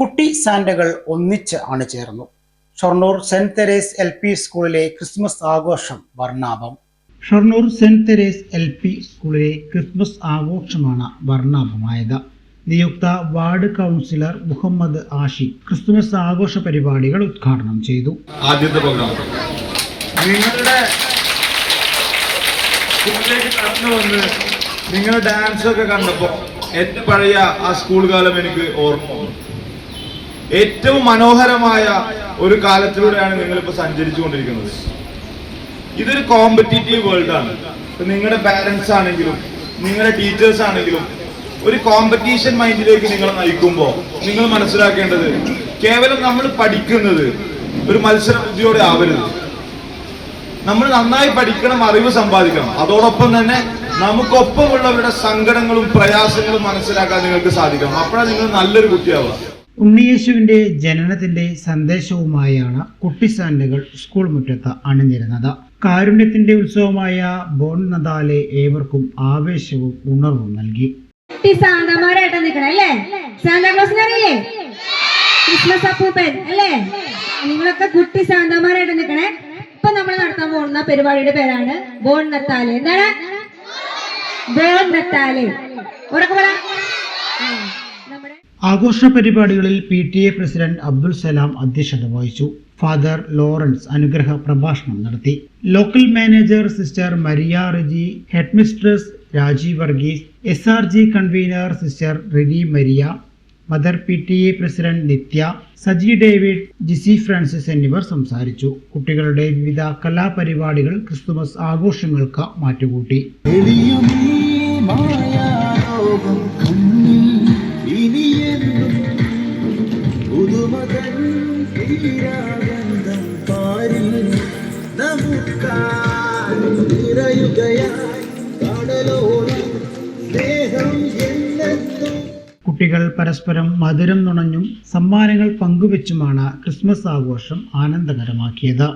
കുട്ടി സാന്റകൾ ഒന്നിച്ച് അണിചേർന്നു Shoranur saint Therese L P സ്കൂളിലെ ക്രിസ്മസ് ആഘോഷം വർണാഭം. Shoranur saint Therese L P സ്കൂളിലെ ക്രിസ്മസ് ആഘോഷമാണ് വർണാഭമായത്. നിയുക്ത ward councillor Muhammad Ashi Christmas ആഘോഷ പരിപാടികൾ ഉദ്ഘാടനം ചെയ്തു. ആദ്യത്തെ പ്രോഗ്രാം. നിങ്ങളുടെ സ്കൂളിലേക്ക് കടന്നു വന്ന് നിങ്ങൾ ഡാൻസ് ഒക്കെ കണ്ടപ്പോൾ എന്റെ പഴയ ആ സ്കൂൾ കാലം എനിക്ക് ഓർമ്മ ഏറ്റവും മനോഹരമായ ഒരു കാലത്തിലൂടെയാണ് നിങ്ങൾ ഇപ്പോൾ സഞ്ചരിച്ചു സഞ്ചരിച്ചുകൊണ്ടിരിക്കുന്നത്. ഇതൊരു കോമ്പറ്റീറ്റീവ് വേൾഡ് ആണ്. നിങ്ങളുടെ പാരന്റ്സ് ആണെങ്കിലും നിങ്ങളുടെ ടീച്ചേഴ്സ് ആണെങ്കിലും ഒരു കോമ്പറ്റീഷൻ മൈൻഡിലേക്ക് നിങ്ങൾ നയിക്കുമ്പോൾ നിങ്ങൾ മനസ്സിലാക്കേണ്ടത് കേവലം നമ്മൾ പഠിക്കുന്നത് ഒരു മത്സര ബുദ്ധിയോടെ ആവരുത്. നമ്മൾ നന്നായി പഠിക്കണം അറിവ് സമ്പാദിക്കണം. അതോടൊപ്പം തന്നെ നമുക്കൊപ്പമുള്ളവരുടെ സങ്കടങ്ങളും പ്രയാസങ്ങളും മനസ്സിലാക്കാൻ നിങ്ങൾക്ക് സാധിക്കണം. അപ്പോഴാണ് നിങ്ങൾ നല്ലൊരു കുട്ടിയാവുക. ഉണ്ണിയേശുവിന്റെ ജനനത്തിന്റെ സന്ദേശവുമായാണ് കുട്ടിസാന്റുകൾ സ്കൂൾ മുറ്റത്ത് അണിനിരുന്നത്. കാരുണ്യത്തിന്റെ ഉത്സവമായ ബോൺ നദാലെ ഏവർക്കും ആവേശവും ഉണർവും നൽകി. സാന്താമാരായിട്ട് നിൽക്കണം അല്ലേ? സാന്താക്ലോസിനെ അറിയില്ലേ ക്രിസ്മസ് അപ്പൂപ്പൻ അല്ലേ? നിങ്ങളൊക്കെ കുട്ടി സാന്താമാരായിട്ട് നിൽക്കണേ ഇപ്പൊ നമ്മൾ നടത്താൻ പോകുന്ന പരിപാടിയുടെ പേരാണ് ബോൺ നത്താലെ. എന്താണ്? Bon Natale. ഉറക്കെ പറ ആ, നമ്മുടെ ആഘോഷ പരിപാടികളിൽ P T A president Abdul Salam അധ്യക്ഷത വഹിച്ചു. ഫാദർ ലോറൻസ് അനുഗ്രഹ പ്രഭാഷണം നടത്തി. Local manager sister Maria Riji headmistress Rajeev Varghese S R G convener sister Rini Maria mother P T A president Nithya Saji David Jisi Francis എന്നിവർ സംസാരിച്ചു. കുട്ടികളുടെ വിവിധ കലാപരിപാടികൾ ക്രിസ്തുമസ് ആഘോഷങ്ങൾക്ക് മാറ്റുകൂട്ടി. കുട്ടികൾ പരസ്പരം മധുരം നുണഞ്ഞും സമ്മാനങ്ങൾ പങ്കുവെച്ചുമാണ് ക്രിസ്മസ് ആഘോഷം ആനന്ദകരമാക്കിയത്.